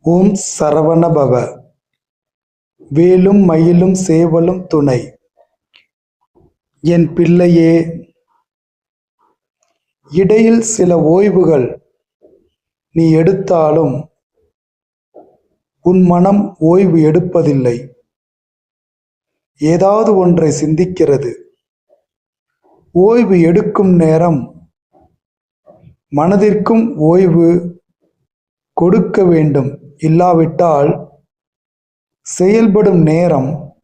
ஓம் சரவணபவ. வேலும் மயிலும் சேவலும் துணை. என் பிள்ளையே இடையில் சில ஓய்வுகள் நீ எடுத்தாலும் உன் மனம் ஓய்வு எடுப்பதில்லை. ஏதாவது ஒன்றை சிந்திக்கிறது. ஓய்வு எடுக்கும் நேரம் மனதிற்கும் ஓய்வு கொடுக்க வேண்டும். இல்லாவிட்டால் செயல்படும் நேரம்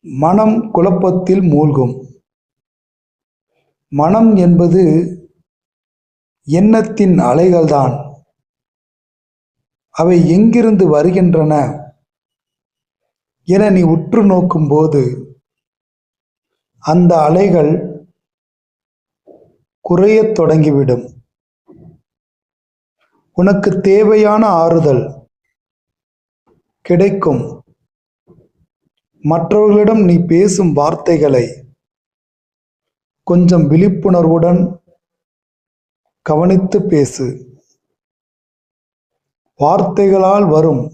மனம் குழப்பத்தில் மூழ்கும். மனம் என்பது எண்ணத்தின் அலைகள்தான். அவை எங்கிருந்து வருகின்றன என நீ உற்று நோக்கும்போது அந்த அலைகள் குறையத் தொடங்கிவிடும். உனக்கு தேவையான ஆறுதல் கிடைக்கும். மற்றவர்களிடம் நீ பேசும் வார்த்தைகளை கொஞ்சம் விழிப்புணர்வுடன் கவனித்து பேசு. வார்த்தைகளால் வரும்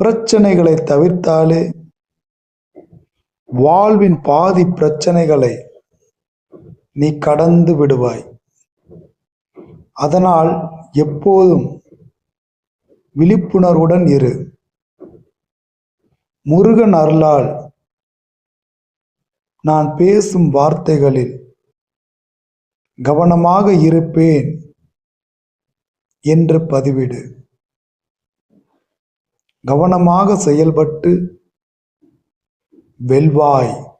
பிரச்சனைகளை தவிர்த்தாலே வாழ்வின் பாதி பிரச்சனைகளை நீ கடந்து விடுவாய். அதனால் எப்போதும் விழிப்புணர்வுடன் இரு. முருகன் அருளால் நான் பேசும் வார்த்தைகளில் கவனமாக இருப்பேன் என்று பதிவிடு. கவனமாக செயல்பட்டு வெல்வாய்.